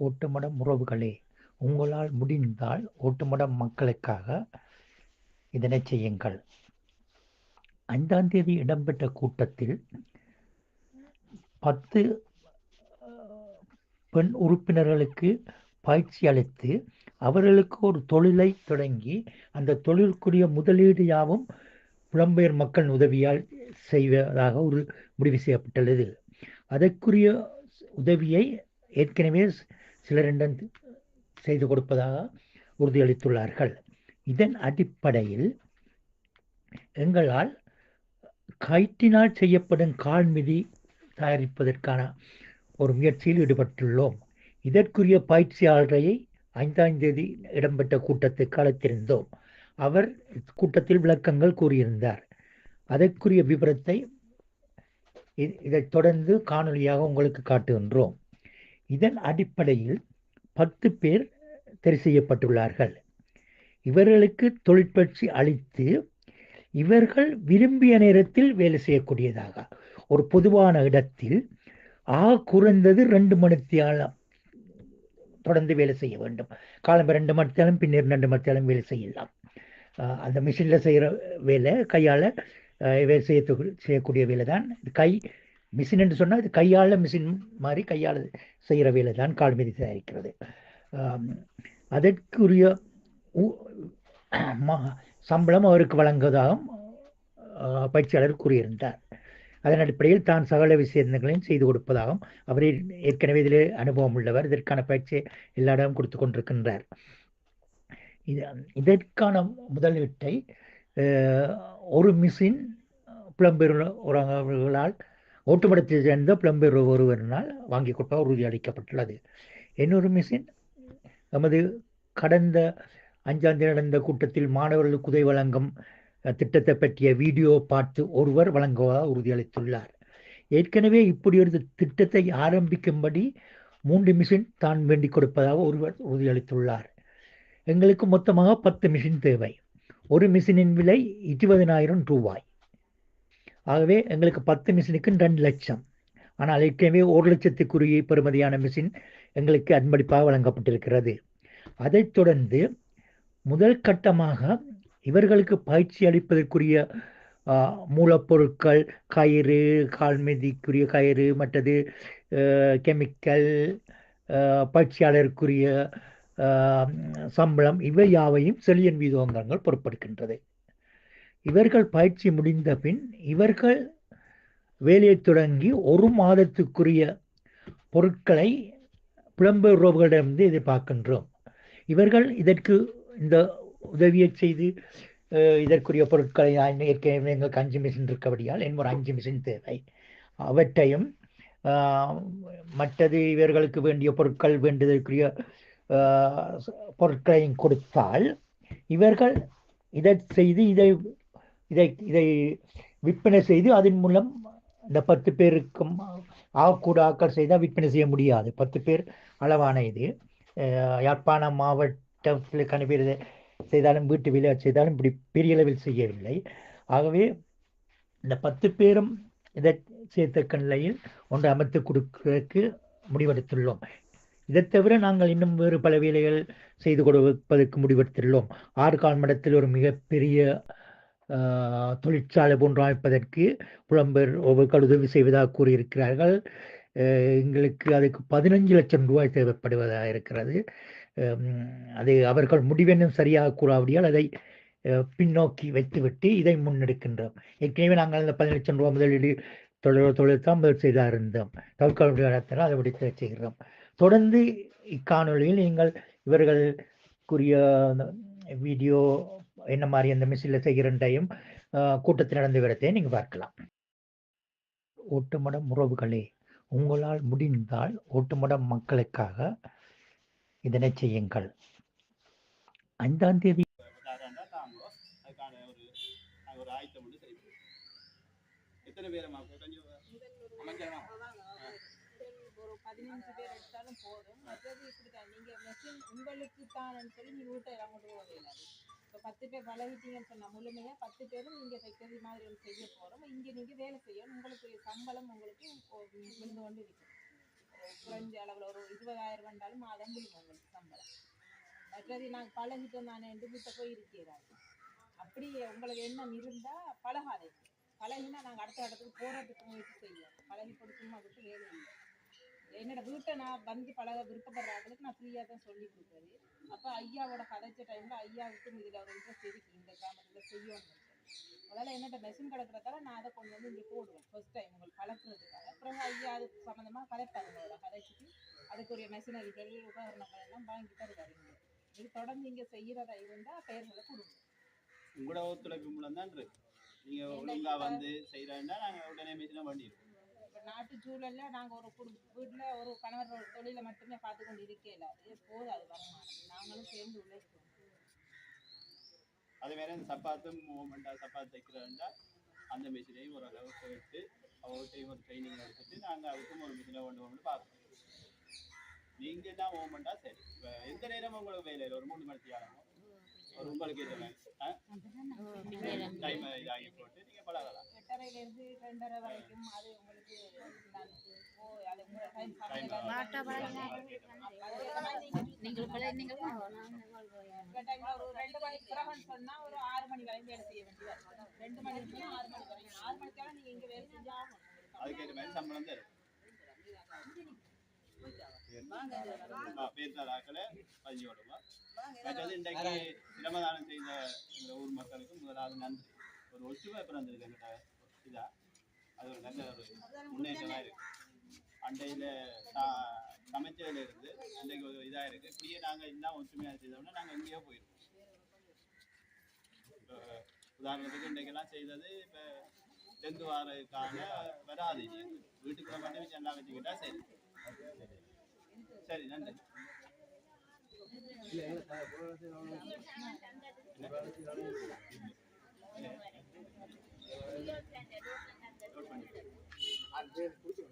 ஓட்டுமடம் உறவுகளே உங்களால் முடிந்தால் ஓட்டுமடம் மக்களுக்காக இதனை செய்யுங்கள். ஐந்தாம் தேதி இடம்பெற்ற கூட்டத்தில் பத்து பெண் உறுப்பினர்களுக்கு பயிற்சி அளித்து அவர்களுக்கு ஒரு தொழிலை தொடங்கி அந்த தொழிலுக்குரிய முதலீடு யாவும் புலம்பெயர் மக்கள் உதவியால் செய்வதாக ஒரு முடிவு செய்யப்பட்டுள்ளது. அதற்குரிய உதவியை ஏற்கனவே சிலரிடம் செய்து கொடுப்பதாக உறுதியளித்துள்ளார்கள். இதன் அடிப்படையில் எங்களால் கயிற்றினால் செய்யப்படும் கால்மிதி தயாரிப்பதற்கான ஒரு முயற்சியில் ஈடுபட்டுள்ளோம். இதற்குரிய பயிற்சியாளரை ஐந்தாம் தேதி இடம்பெற்ற கூட்டத்துக்கு அழைத்திருந்தோம். அவர் கூட்டத்தில் விளக்கங்கள் கூறியிருந்தார். அதற்குரிய விவரத்தை இதை இதைத் தொடர்ந்து காணொளியாக உங்களுக்கு காட்டுகின்றோம். இதன் அடிப்படையில் பத்து பேர் தெரிவு செய்யப்பட்டுள்ளார்கள். இவர்களுக்கு தொழிற்பயிற்சி அளித்து இவர்கள் விரும்பிய நேரத்தில் வேலை செய்யக்கூடியதாக. ஒரு பொதுவான இடத்தில் ஆக குறைந்தது ரெண்டு மணித்தியாலம் தொடர்ந்து வேலை செய்ய வேண்டும். காலம் ரெண்டு மணித்தாலும் பின்னர் ரெண்டு மணித்தாலும் வேலை செய்யலாம். அந்த மிஷினில் செய்கிற வேலை கையால் வேலை செய்ய செய்யக்கூடிய வேலை தான் இது கை மிஷின் என்று சொன்னால் இது கையால் மிஷின் மாதிரி கையால் செய்கிற வேலை தான் கால் மீதி தயாரிக்கிறது. அதற்குரிய சம்பளம் அவருக்கு வழங்குவதாகவும் பயிற்சியாளர் கூறியிருந்தார். அதன் அடிப்படையில் தான் சகல விஷயங்களையும் செய்து கொடுப்பதாகவும் அவர் ஏற்கனவே இதில் அனுபவம் உள்ளவர் இதற்கான பயிற்சியை எல்லா இடமும் கொடுத்து கொண்டிருக்கின்றார். இது இதற்கான முதலீட்டை ஒரு மிஷின் புலம்பெயர் உறவுகளால் ஓட்டுமடத்தை சேர்ந்த பிளம்பர் ஒருவரினால் வாங்கி கொடுப்ப உறுதியளிக்கப்பட்டுள்ளது இன்னொரு மிஷின் நமது கடந்த அஞ்சாம் தேதி நடந்த கூட்டத்தில் மாணவர்களுக்கு உதவி வழங்கும் திட்டத்தை பற்றிய வீடியோ பார்த்து ஒருவர் வழங்குவதாக உறுதியளித்துள்ளார் ஏற்கனவே இப்படி ஒரு திட்டத்தை ஆரம்பிக்கும்படி மூன்று மிஷின் தான் வேண்டிக் கொடுப்பதாக ஒருவர் உறுதியளித்துள்ளார் எங்களுக்கு மொத்தமாக பத்து மிஷின் தேவை. ஒரு மிஷினின் விலை இருபதினாயிரம் ரூபாய். ஆகவே எங்களுக்கு பத்து மிஷினுக்கு ரெண்டு லட்சம். ஆனால் ஏற்கனவே ஒரு லட்சத்துக்குரிய பெறுமதியான மிஷின் எங்களுக்கு அன்பளிப்பாக வழங்கப்பட்டிருக்கிறது. அதைத் தொடர்ந்து முதல் கட்டமாக இவர்களுக்கு பயிற்சி அளிப்பதற்குரிய மூலப்பொருட்கள் கயிறு கால்மீதிக்குரிய கயிறு மற்றது கெமிக்கல் பயிற்சியாளருக்குரிய சம்பளம் இவை யாவையும் செலியன் வீதங்கள் பொறுப்படுகின்றது இவர்கள் பயிற்சி முடிந்த பின் இவர்கள் வேலையை தொடங்கி ஒரு மாதத்துக்குரிய பொருட்களை புலம்பெயர் உறவுகளிடமிருந்து எதிர்பார்க்கின்றோம். இவர்கள் இதற்கு இந்த உதவியை செய்து இதற்குரிய பொருட்களை ஏற்கனவே எங்களுக்கு அஞ்சு மிஷின் இருக்கபடியால் என் ஒரு அஞ்சு மிஷின் தேவை. அவற்றையும் மற்றது இவர்களுக்கு வேண்டிய பொருட்கள் வேண்டுதற்குரிய பொருட்களையும் கொடுத்தால் இவர்கள் இதை செய்து இதை இதை இதை விற்பனை செய்து அதன் மூலம் இந்த பத்து பேருக்கும் ஆகக்கூட ஆக்கள் செய்தால் விற்பனை செய்ய முடியாது. பத்து பேர் அளவான இது. அஹ் யாழ்ப்பாணம் மாவட்டத்தில் கணிப்பீர் செய்தாலும் வீட்டு வேலை செய்தாலும் இப்படி பெரிய அளவில் செய்யவில்லை. ஆகவே இந்த பத்து பேரும் இதை சேர்த்த நிலையில் ஒன்று அமைத்து கொடுக்கிறதுக்கு முடிவெடுத்துள்ளோம். இதை தவிர நாங்கள் இன்னும் வேறு பல வேலைகள் செய்து கொடுப்பதற்கு முடிவெடுத்துள்ளோம். ஆறு கால் மடத்தில் ஒரு மிகப்பெரிய தொழிற்சாலை போன்று அமைப்பதற்கு புலம்பெயர் ஒவ்வொரு உதவி செய்வதாக கூறியிருக்கிறார்கள். எங்களுக்கு அதுக்கு பதினஞ்சு லட்சம் ரூபாய் தேவைப்படுவதாக இருக்கிறது. அது அவர்கள் முடிவென்னும் சரியாக கூறாவிடியால் அதை பின்னோக்கி வைத்துவிட்டு இதை முன்னெடுக்கின்றோம். ஏற்கனவே நாங்கள் அந்த பதினஞ்சு லட்சம் ரூபாய் முதலீடு தொழில் தொழில் தான் முதல் செய்தாக இருந்தோம். தற்காலிகத்தில் அதை முடித்து செய்கிறோம் தொடர்ந்து இக்காணொலியில் நீங்கள் இவர்களுக்குரிய அந்த வீடியோ என்ன மாதிரி அந்த மிஷினில் செய்கிறண்டையும் கூட்டத்தில் நடந்து விடத்தை நீங்கள் பார்க்கலாம். ஓட்டுமடம் உறவுகளே உங்களால் முடிந்தால் ஒட்டுமடம் மக்களுக்காக இதனை செய்யுங்கள். ஐந்தாம் தேதி எத்தனை பேரம்மா கொஞ்சம் ஒரு பதினஞ்சு பேர் எடுத்தாலும் போதும். மற்றது மெஷின் உங்களுக்கு தான் சொல்லி நீங்க வீட்டை கொண்டு இப்போ பத்து பேர் பழகிட்டீங்கன்னு சொன்னால் முழுமையாக பத்து பேரும் இங்கே தைக்கிறது மாதிரி ஒன்று செய்ய போகிறோம் இங்கே நீங்கள் வேலை செய்யணும். உங்களுக்கு சம்பளம் உங்களுக்கு விழுந்து கொண்டு இருக்கும் குறைஞ்ச அளவில் ஒரு இருபதாயிரம் வந்தாலும் மாதம் முடியும் உங்களுக்கு சம்பளம். மற்றது நாங்கள் பழகிட்டோம் நான் என்று வீட்டை போய் இருக்கிறாரு. அப்படி உங்களுக்கு எண்ணம் இருந்தால் பழகாதே பழகினா நாங்கள் அடுத்த இடத்துக்கு போகிறதுக்கு முயற்சி செய்வோம் பழகி போட்டு சும்மா விட்டு வேலை இல்லை. என்னோட வீட்டை நான் வந்து பழக விருப்பப்படுறாங்களுக்கு நான் ஃப்ரீயாக தான் சொல்லி கொடுக்குறது அப்போ ஐயாவோட கதைச்ச டைமில் ஐயாவுக்கும் இதில் ஒரு இன்ட்ரெஸ்ட் இருக்கு. இந்த கிராமத்தில் செய்யணும் அதனால் என்னோட மெஷின் கிடக்கிறதால நான் அதை கொண்டு வந்து இங்கே போடுவேன். ஃபர்ஸ்ட் டைம் உங்களுக்கு பழக்கிறதுக்காக அப்புறம் ஐயா அது சம்மந்தமாக கதைப்பாரு உங்களோட கதைச்சிட்டு. அதுக்குரிய மெஷினரிகள் உபகரணங்கள் எல்லாம் வாங்கி தருவாரு இங்கே. இது தொடர்ந்து இங்கே செய்கிறதா இருந்தால் பெயர்களை கொடுங்க. உங்களோட ஒத்துழைப்பு மூலம் தான் இருக்கு நீங்க ஒழுங்கா வந்து செய்யறா நாங்க உடனே மிஷினை பண்ணிடுவோம் நாட்டு சூழல்ல நாங்கள் ஒரு குடும்ப வீட்டில் ஒரு கணவர் தொழிலை மட்டுமே பார்த்து கொண்டு இருக்கல இது போதாது வருமானம். நாங்களும் சேர்ந்து உழைப்போம். அதே மாதிரி அந்த சப்பாத்தும் மூமெண்டா சப்பாத்து தைக்கிறோம்னா அந்த மிஷினையும் ஒரு அளவுக்கு விட்டு அவர்கிட்டையும் ஒரு ட்ரைனிங் எடுத்துட்டு நாங்கள் அதுக்கும் ஒரு மிஷினை கொண்டு வந்து பார்ப்போம். நீங்கள் தான் மூமெண்டா சரி. இப்போ எந்த நேரமும் உங்களுக்கு வேலை? ஒரு மூணு மணி ஆகும் உங்களுக்கு டைம் இதாகி போட்டு நீங்க பழகலாம் எட்டரைலேருந்து ரெண்டரை வரைக்கும் அது உங்களுக்கு நீங்கள் நீங்கள் ஒரு ரெண்டு மணிக்கு பிறகுன்னு சொன்னா ஒரு ஆறு மணி வரையும் வேலை செய்ய வேண்டியதா இருக்கும். ரெண்டு மணிக்கு ஆறு மணி வரைக்கும் ஆறு மணிக்கெல்லாம் நீங்க இங்க வேலை செஞ்சு ஆகணும் அதுக்கேற்ற மாதிரி சம்பளம் தரும் பேர்த்தாளாக்கள பதிஞ்சு விடுவோம் மற்றது இன்றைக்கு சிரமதானம் செய்த இந்த ஊர் மக்களுக்கு முதலாவது நன்றி. ஒரு ஒற்றுமை பிறந்திருக்கு எங்கிட்ட இதா அது ஒரு நல்ல ஒரு முன்னேற்றமா இருக்கு. அண்டையில சமைச்சதுல இருந்து அன்றைக்கு ஒரு இதா இருக்கு. இப்படியே நாங்க இன்னும் ஒற்றுமையா செய்தோம்னா நாங்க எங்கேயோ போயிருக்கோம். இப்போ உதாரணத்துக்கு இன்றைக்கெல்லாம் செய்தது இப்போ டெங்கு வாரதுக்கான வராது. வீட்டுக்குள்ள மட்டும் எல்லாம் வச்சுக்கிட்டா சரி. சரி நன்றி. Ada yang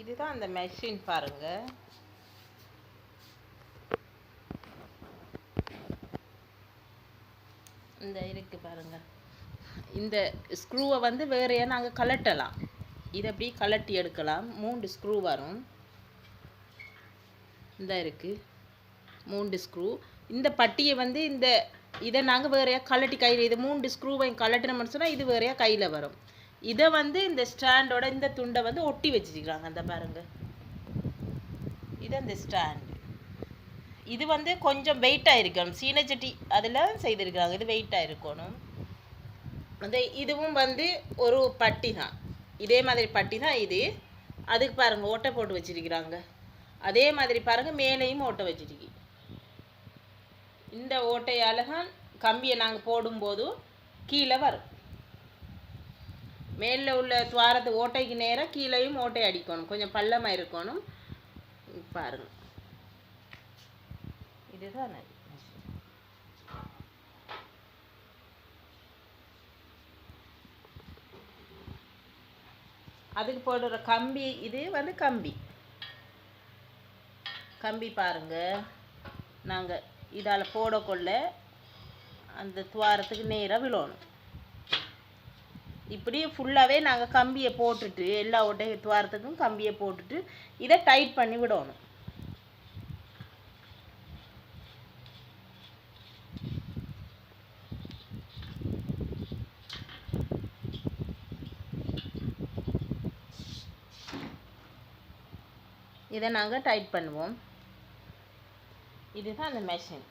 இதுதான் அந்த மெஷின் பாருங்க. இந்த இருக்கு பாருங்க. இந்த ஸ்க்ரூவை வந்து வேறையா நாங்கள் கலட்டலாம் இதை அப்படி கலட்டி எடுக்கலாம். மூன்று ஸ்க்ரூ வரும். இந்த இருக்கு. மூன்று ஸ்க்ரூ இந்த பட்டியை வந்து இந்த இதை நாங்கள் வேறையாக கலட்டி கையில் இது மூன்று ஸ்க்ரூவையும் கலட்டினோம்னு சொன்னால் இது வேறையாக கையில் வரும். இதை வந்து இந்த ஸ்டாண்டோட இந்த துண்டை வந்து ஒட்டி வச்சிருக்கிறாங்க அந்த பாருங்க. இது அந்த ஸ்டாண்டு. இது வந்து கொஞ்சம் வெயிட்டாக இருக்கணும். சீனச்சட்டி அதில் செய்திருக்கிறாங்க. இது வெயிட்டாக இருக்கணும். அந்த இதுவும் வந்து ஒரு பட்டி தான். இதே மாதிரி பட்டி தான் இது. அதுக்கு பாருங்கள் ஓட்டை போட்டு வச்சிருக்கிறாங்க. அதே மாதிரி பாருங்கள் மேலேயும் ஓட்டை வச்சிருக்கு. இந்த ஓட்டையால் தான் கம்பியை நாங்கள் போடும்போதும் கீழே வரும். மேலே உள்ள துவாரத்து ஓட்டைக்கு நேராக கீழேயும் ஓட்டை அடிக்கணும். கொஞ்சம் பள்ளமாக இருக்கணும். பாருங்க. இதுதான் அது. அதுக்கு போடுற கம்பி இது வந்து கம்பி. கம்பி பாருங்க. நாங்கள் இதால் போடக்கொள்ள அந்த துவாரத்துக்கு நேராக விழணும். இப்படியே ஃபுல்லாகவே நாங்கள் கம்பியை போட்டுட்டு எல்லா ஒட்டை துவாரத்துக்கும் கம்பியை போட்டுட்டு இதை டைட் பண்ணி விடணும். இதை நாங்கள் டைட் பண்ணுவோம். இதுதான் அந்த மெஷின்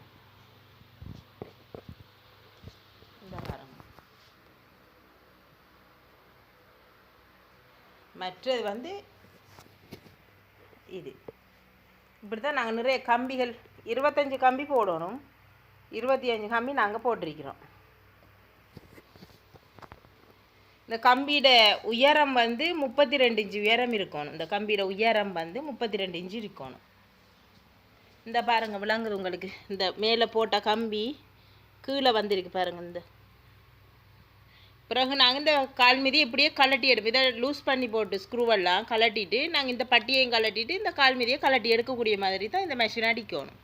இந்த பாருங்க மற்றது வந்து இது. இப்படி தான் நாங்கள் நிறைய கம்பிகள் இருபத்தஞ்சி கம்பி போடணும். இருபத்தி அஞ்சு கம்பி நாங்கள் போட்டிருக்கிறோம். இந்த கம்பியோட உயரம் வந்து முப்பத்தி ரெண்டு இன்ச்சு உயரம் இருக்கணும். இந்த கம்பியோட உயரம் வந்து முப்பத்தி ரெண்டு இன்ச்சு இருக்கணும். இந்த பாருங்கள் விளங்குது உங்களுக்கு. இந்த மேலே போட்ட கம்பி கீழே வந்திருக்கு பாருங்கள் இந்த பிறகு நாங்கள் இந்த கால் மீதி இப்படியே கலட்டி எடுப்போம். இதை லூஸ் பண்ணி போட்டு ஸ்க்ரூவெல்லாம் கலட்டிட்டு நாங்கள் இந்த பட்டியையும் கலட்டிட்டு இந்த கால் மீதியை கலட்டி எடுக்கக்கூடிய மாதிரி தான் இந்த மிஷின் அடிக்கணும்.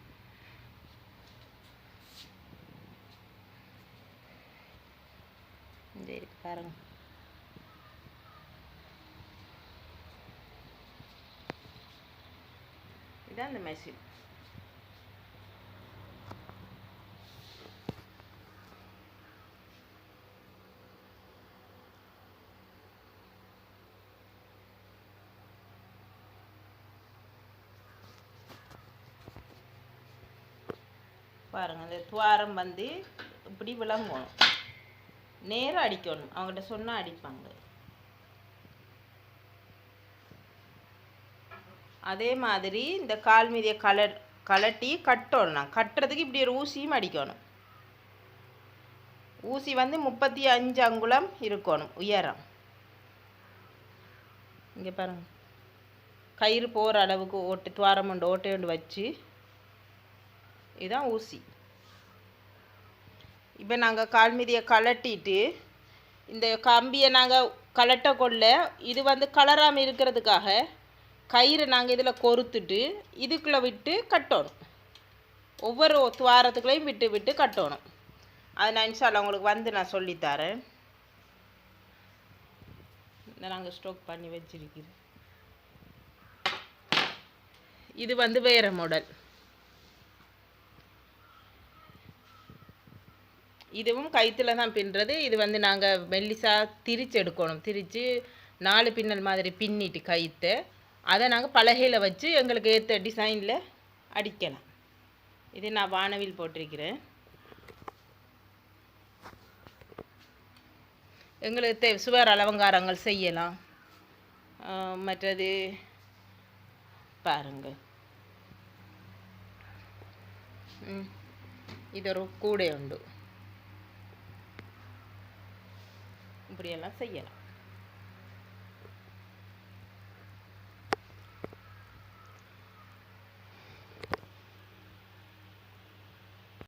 சரி பாருங்க. இதான் இந்த மெஷின் பாருங்கள் இந்த துவாரம் வந்து இப்படி விளங்கணும். நேராக அடிக்கணும். அவங்ககிட்ட சொன்னால் அடிப்பாங்க. அதே மாதிரி இந்த கால் மீதியை கலர் கலட்டி கட்டணும். நான் கட்டுறதுக்கு இப்படி ஒரு ஊசியும் அடிக்கணும். ஊசி வந்து முப்பத்தி அஞ்சு அங்குலம் இருக்கணும் உயரம். இங்கே பாருங்கள் கயிறு போகிற அளவுக்கு ஓட்டு துவாரம் உண்டு ஓட்டை ஒன்று வச்சு இதுதான் ஊசி. இப்போ நாங்கள் கால் மீதியை கலட்டிட்டு இந்த கம்பியை நாங்கள் கலட்ட கொள்ள இது வந்து கலராமல் இருக்கிறதுக்காக கயிறு நாங்கள் இதில் கொறுத்துட்டு இதுக்குள்ளே விட்டு கட்டணும். ஒவ்வொரு துவாரத்துக்குள்ளேயும் விட்டு விட்டு கட்டணும். அது நான் இன்ஷால்லா உங்களுக்கு வந்து நான் சொல்லித்தரேன் இதை நாங்கள் ஸ்டோக் பண்ணி வச்சிருக்கிறோம். இது வந்து வேறு மாடல் இதுவும் கயிற்றுல தான் பின்னுறது. இது வந்து நாங்கள் மெல்லிசாக திரிச்சு எடுக்கணும். திரித்து நாலு பின்னல் மாதிரி பின்னிட்டு கயிற்று அதை நாங்கள் பலகையில் வச்சு எங்களுக்கு ஏற்ற டிசைனில் அடிக்கலாம். இது நான் வானவில் போட்டிருக்கிறேன். எங்களுக்கு தே சுவர் அலங்காரங்கள் செய்யலாம். ஆஹ் மற்றது ஒரு கூடை உண்டு. கூடை உண்டு இப்படியெல்லாம் செய்யலாம்